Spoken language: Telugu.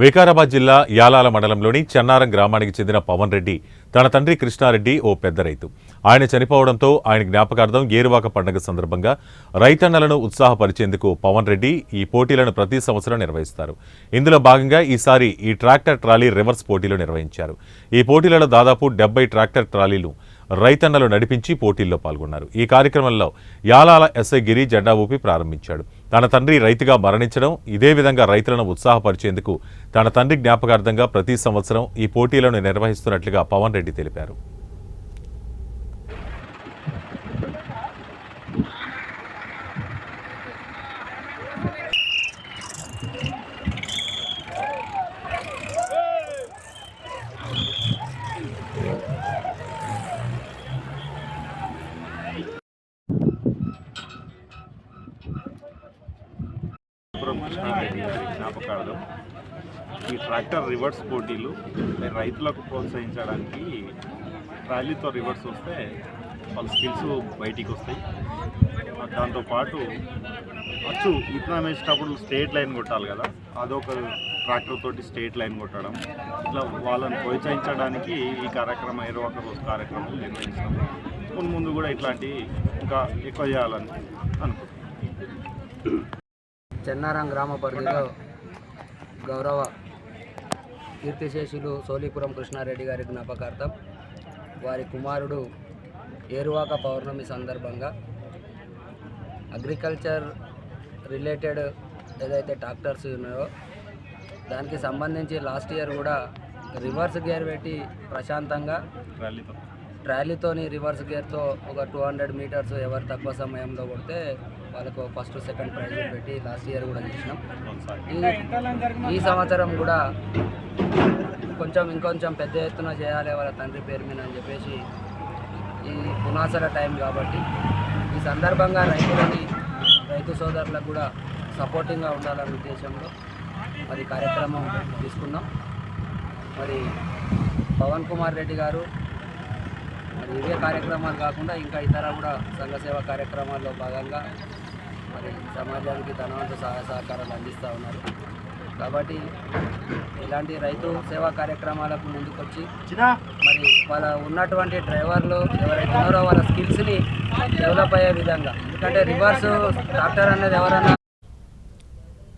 వికారాబాద్ జిల్లా యాలాల మండలంలోని చెన్నారం గ్రామానికి చెందిన పవన్ రెడ్డి తన తండ్రి కృష్ణారెడ్డి ఓ పెద్ద రైతు. ఆయన చనిపోవడంతో ఆయన జ్ఞాపకార్థం ఏరువాక పండుగ సందర్భంగా రైతన్నలను ఉత్సాహపరిచేందుకు పవన్ రెడ్డి ఈ పోటీలను ప్రతి సంవత్సరం నిర్వహిస్తారు. ఇందులో భాగంగా ఈసారి ఈ ట్రాక్టర్ ట్రాలీ రివర్స్ పోటీలు నిర్వహించారు. ఈ పోటీలలో దాదాపు డెబ్బై ట్రాక్టర్ ట్రాలీలు రైతన్నలు నడిపించి పోటీల్లో పాల్గొన్నారు. ఈ కార్యక్రమంలో యాలాల ఎస్ఐ గిరి జెండా ఊపి ప్రారంభించాడు. తన తండ్రి రైతుగా మరణించడం ఇదే విధంగా రైతులను ఉత్సాహపరిచేందుకు తన తండ్రి జ్ఞాపకార్థంగా ప్రతి సంవత్సరం ఈ పోటీలను నిర్వహిస్తున్నట్లుగా పవన్ రెడ్డి తెలిపారు. పురం కృష్ణారెడ్డి గారి జ్ఞాపకార్థం ఈ ట్రాక్టర్ రివర్స్ పోటీలు రైతులకు ప్రోత్సహించడానికి ట్రాలీతో రివర్స్ వస్తే వాళ్ళ స్కిల్స్ బయటికి వస్తాయి. దాంతోపాటు అచ్చు విత్తనం వేసేటప్పుడు స్టేట్ లైన్ కొట్టాలి కదా అదొక ట్రాక్టర్ తోటి స్టేట్ లైన్ కొట్టడం. ఇట్లా వాళ్ళని ప్రోత్సహించడానికి ఈ కార్యక్రమం ఇరవై ఒక రోజు కార్యక్రమం నిర్వహిస్తాం ముందు ముందు కూడా ఇట్లాంటివి ఇంకా ఎక్కువ చేయాలని అనుకుంటున్నాం. చెన్నారం గ్రామ పరిధిలో గౌరవ కీర్తిశేషులు సోలీపురం కృష్ణారెడ్డి గారి జ్ఞాపకార్థం వారి కుమారుడు ఏరువాక పౌర్ణమి సందర్భంగా అగ్రికల్చర్ రిలేటెడ్ ఏదైతే ట్రాక్టర్స్ ఉన్నాయో దానికి సంబంధించి లాస్ట్ ఇయర్ కూడా రివర్స్ గేర్ పెట్టి ప్రశాంతంగా ట్రాలీతోని రివర్స్ గేర్తో ఒక టూ హండ్రెడ్ మీటర్స్ ఎవరు తక్కువ సమయంలో కొడితే వాళ్ళకు ఫస్ట్ సెకండ్ ప్రైజ్ పెట్టి లాస్ట్ ఇయర్ కూడా చేసినాం ఈ ఈ సంవత్సరం కూడా కొంచెం ఇంకొంచెం పెద్ద ఎత్తున చేయాలి వాళ్ళ తండ్రి పేరు మీద అని చెప్పేసి ఈ పునాసల టైం కాబట్టి ఈ సందర్భంగా రైతులని రైతు సోదరులకు కూడా సపోర్టింగ్గా ఉండాలనే ఉద్దేశంలో మరి కార్యక్రమం తీసుకున్నాం. మరి పవన్ కుమార్ రెడ్డి గారు మరి ఇవే కార్యక్రమాలు కాకుండా ఇంకా ఇతర కూడా సంఘ సేవ కార్యక్రమాల్లో భాగంగా మరి సమాజానికి తన వంతు సహాయ సహకారాలు అందిస్తూ ఉన్నారు. కాబట్టి ఇలాంటి రైతు సేవా కార్యక్రమాలకు ముందుకొచ్చి మరి వాళ్ళ ఉన్నటువంటి డ్రైవర్లు ఎవరైతే ఉన్నారో వాళ్ళ స్కిల్స్ని డెవలప్ అయ్యే విధంగా. ఎందుకంటే రివర్స్ డాక్టర్ అనేది ఎవరన్నా